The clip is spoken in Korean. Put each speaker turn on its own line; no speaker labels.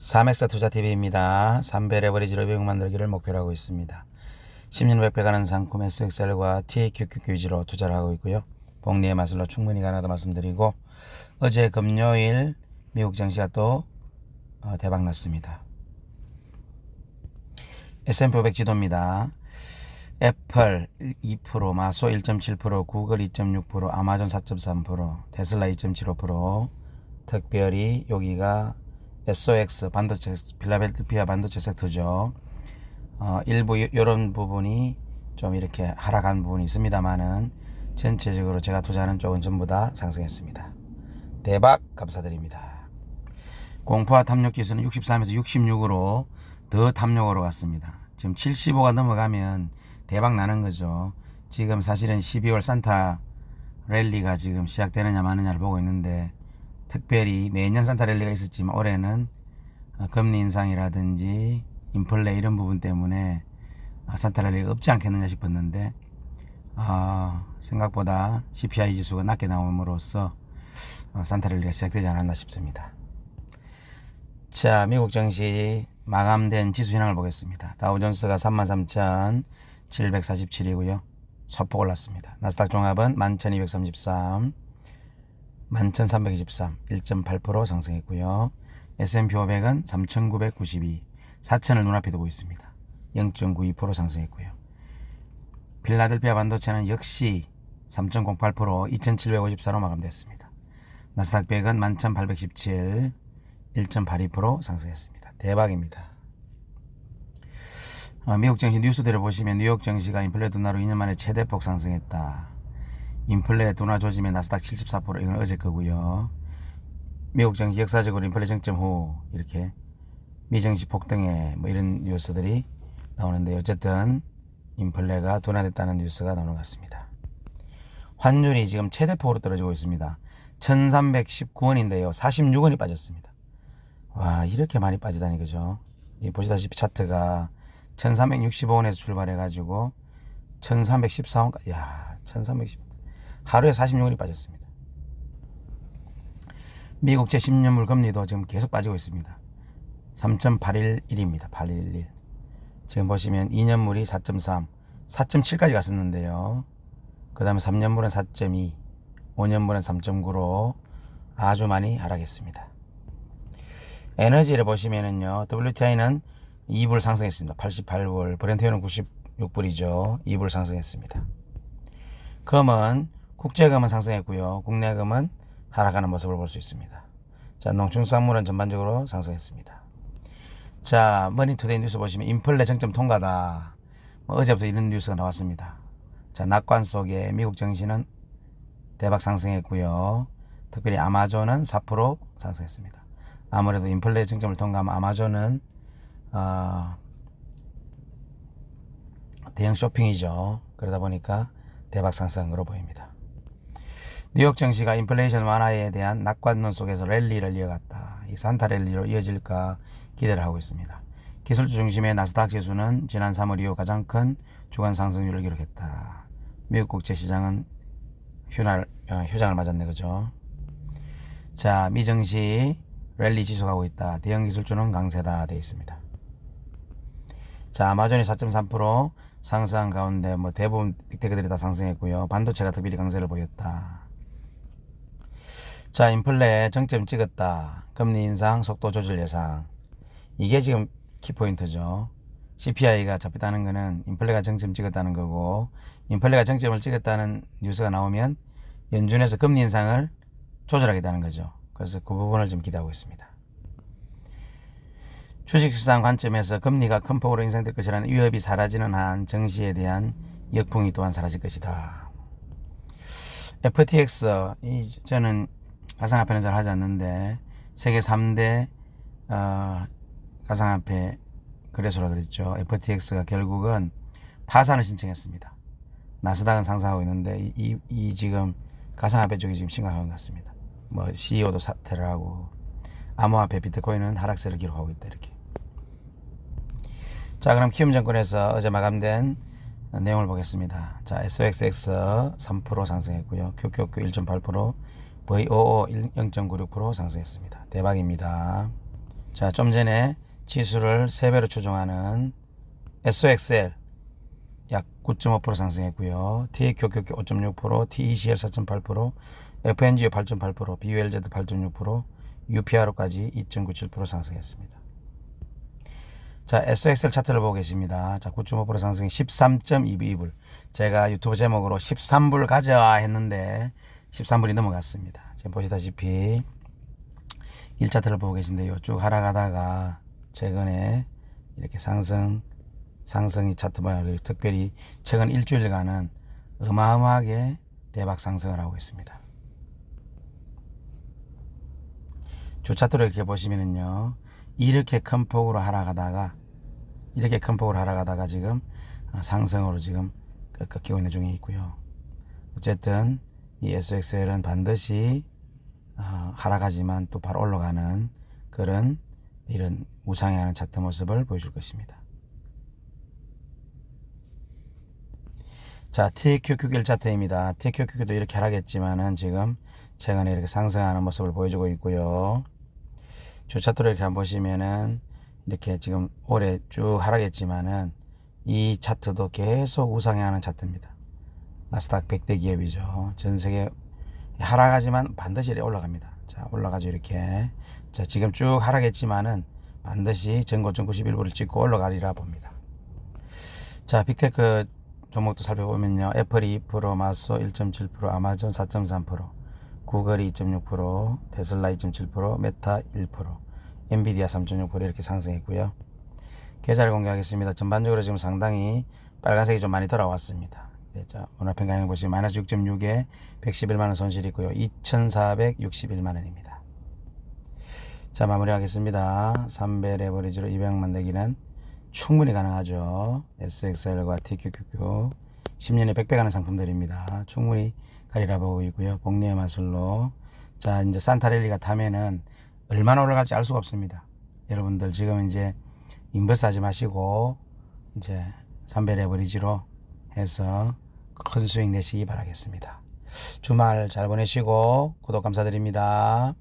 3엑사 투자TV입니다. 3배 레버리지로 비용 만들기를 목표로 하고 있습니다. 10년 100배 가는 상품 SXL과 TQQQ 위주로 투자를 하고 있고요. 복리의 마술로 충분히 가능하다 말씀드리고 어제 금요일 미국 증시가 또 어, 대박 났습니다. S&P 500 지도입니다. 애플 2%, 마소 1.7%, 구글 2.6%, 아마존 4.3%, 테슬라 2.75%, 특별히 여기가 SOX 반도체 필라델피아 반도체 섹터죠. 어, 일부 이런 부분이 좀 이렇게 하락한 부분이 있습니다만은 전체적으로 제가 투자하는 쪽은 전부 다 상승했습니다. 대박 감사드립니다. 공포와 탐욕 지수는 63에서 66으로 더 탐욕으로 갔습니다. 지금 75가 넘어가면 대박 나는 거죠. 지금 사실은 12월 산타 랠리가 지금 시작되느냐 마느냐를 보고 있는데 특별히 매년 산타 랠리가 있었지만 올해는 어, 금리 인상이라든지 인플레 이런 부분 때문에 아, 산타 랠리가 없지 않겠느냐 싶었는데 어, 생각보다 CPI 지수가 낮게 나옴으로써 어, 산타 랠리가 시작되지 않았나 싶습니다. 자, 미국 증시 마감된 지수 현황을 보겠습니다. 다우존스가 33,747이고요. 소폭 올랐습니다. 나스닥 종합은 11,233, 11,323, 1.8% 상승했고요. S&P 500은 3,992, 4,000을 눈앞에 두고 있습니다. 0.92% 상승했고요. 필라델피아 반도체는 역시 3.08% 2,754로 마감됐습니다. 나스닥 100은 11,817, 1.82% 상승했습니다. 대박입니다. 어, 미국 증시 뉴스들을 보시면 뉴욕 증시가 인플레 둔화로 2년 만에 최대폭 상승했다. 인플레 둔화 조짐의 나스닥 74% 이건 어제 거고요. 미국 증시 역사적으로 인플레 정점 후 이렇게 미증시 폭등에 뭐 이런 뉴스들이 나오는데 어쨌든 인플레가 둔화됐다는 뉴스가 나오는 것 같습니다. 환율이 지금 최대폭으로 떨어지고 있습니다. 1319원인데요. 46원이 빠졌습니다. 와 이렇게 많이 빠지다니 그죠 이 보시다시피 차트가 1365원에서 출발해 가지고 1314원까지 야 1310 하루에 46원이 빠졌습니다 미국 제10년물 금리도 지금 계속 빠지고 있습니다 3.811입니다 811 지금 보시면 2년물이 4.3 4.7까지 갔었는데요 그 다음에 3년물은 4.2 5년물은 3.9로 아주 많이 하락했습니다 에너지를 보시면은요, WTI는 2불 상승했습니다. 88불, 브렌트유는 96불이죠. 2불 상승했습니다. 금은, 국제금은 상승했고요. 국내금은 하락하는 모습을 볼 수 있습니다. 자, 농축산물은 전반적으로 상승했습니다. 자, 머니투데이 뉴스 보시면 인플레 정점 통과다. 뭐 어제부터 이런 뉴스가 나왔습니다. 자, 낙관 속에 미국 증시는 대박 상승했고요. 특별히 아마존은 4% 상승했습니다. 아무래도 인플레 증점을 통과하면 아마존은 어, 대형 쇼핑이죠. 그러다 보니까 대박 상승으로 보입니다. 뉴욕 증시가 인플레이션 완화에 대한 낙관론 속에서 랠리를 이어갔다. 이 산타 랠리로 이어질까 기대를 하고 있습니다. 기술주 중심의 나스닥 지수는 지난 3월 이후 가장 큰 주간 상승률을 기록했다. 미국 국제 시장은 휴날, 어, 휴장을 맞았네, 그죠? 자, 미증시 랠리 지속하고 있다. 대형 기술주는 강세다 되어 있습니다. 자, 아마존이 4.3% 상승한 가운데 뭐 대부분 빅테크들이 다 상승했고요. 반도체가 특별히 강세를 보였다. 자, 인플레 정점 찍었다. 금리 인상 속도 조절 예상. 이게 지금 키포인트죠. CPI가 잡혔다는 거는 인플레가 정점 찍었다는 거고 인플레가 정점을 찍었다는 뉴스가 나오면 연준에서 금리 인상을 조절하겠다는 거죠. 그래서 그 부분을 좀 기대하고 있습니다. 주식시장 관점에서 금리가 큰 폭으로 인상될 것이라는 위협이 사라지는 한 증시에 대한 역풍이 또한 사라질 것이다. FTX 이 저는 가상화폐는 잘 하지 않는데 세계 3대 어, 가상화폐 거래소라 그랬죠. FTX가 결국은 파산을 신청했습니다. 나스닥은 상승하고 있는데 이, 이, 이 지금 가상화폐 쪽이 지금 심각한 것 같습니다. 뭐 CEO도 사퇴를 하고 암호화폐 비트코인은 하락세를 기록하고 있다 이렇게. 자 그럼 키움증권에서 어제 마감된 내용을 보겠습니다. 자 SXX 3% 상승했고요. QQQ 1.8% VOO 0.96% 상승했습니다. 대박입니다. 자, 좀 전에 지수를 3배로 추종하는 SOXL 약 9.5% 상승했고요. TQQQ 5.6%, TECL 4.8%, FNGO 8.8%, BULZ 8.6%, UPR까지 2.97% 상승했습니다. 자, SXL 차트를 보고 계십니다. 자, 9.5% 상승이 13.22불. 제가 유튜브 제목으로 13불 가져와 했는데 13불이 넘어갔습니다. 지금 보시다시피 1차트를 보고 계신데요. 쭉 하락하다가 최근에 이렇게 상승 상승이 차트 모양을 특별히 최근 일주일간은 어마어마하게 대박 상승을 하고 있습니다. 주 차트로 이렇게 보시면은요. 이렇게 큰 폭으로 하락하다가 이렇게 큰 폭으로 하락하다가 지금 어, 상승으로 지금 그 꺾이고 있는 중에 있고요. 어쨌든 이 SXL은 반드시 어, 하락하지만 또 바로 올라가는 그런 이런 우상향하는 차트 모습을 보여줄 것입니다. 자, TQQQ 차트입니다. TQQQ도 이렇게 하락했지만은 지금 최근에 이렇게 상승하는 모습을 보여주고 있고요. 주 차트로 이렇게 한번 보시면은 이렇게 지금 올해 쭉 하락했지만은 이 차트도 계속 우상향하는 차트입니다. 나스닥 100대 기업이죠. 전 세계 하락하지만 반드시 올라갑니다. 자, 올라가죠, 이렇게. 자, 지금 쭉 하락했지만은 반드시 전고점 91불을 찍고 올라가리라 봅니다. 자, 빅테크 종목도 살펴보면요. 애플이 2%, 마소 1.7%, 아마존 4.3%, 구글이 2.6%, 테슬라 2.7%, 메타 1%, 엔비디아 3.6% 이렇게 상승했고요. 계좌를 공개하겠습니다. 전반적으로 지금 상당히 빨간색이 좀 많이 돌아왔습니다. 네, 자, 오늘 평가형 보시면 마이너스 6.6에 111만원 손실 있고요. 2,461만원입니다. 자, 마무리하겠습니다. 3배 레버리지로 200만 대기는 충분히 가능하죠. SXL과 TQQQ 10년에 100배 가는 상품들입니다. 충분히 가리라 보고 있고요. 복리의 마술로 자 이제 산타렐리가 타면은 얼마나 올라갈지 알 수가 없습니다. 여러분들 지금 이제 인버스 하지 마시고 이제 3배 레버리지로 해서 큰 수익 내시기 바라겠습니다. 주말 잘 보내시고 구독 감사드립니다.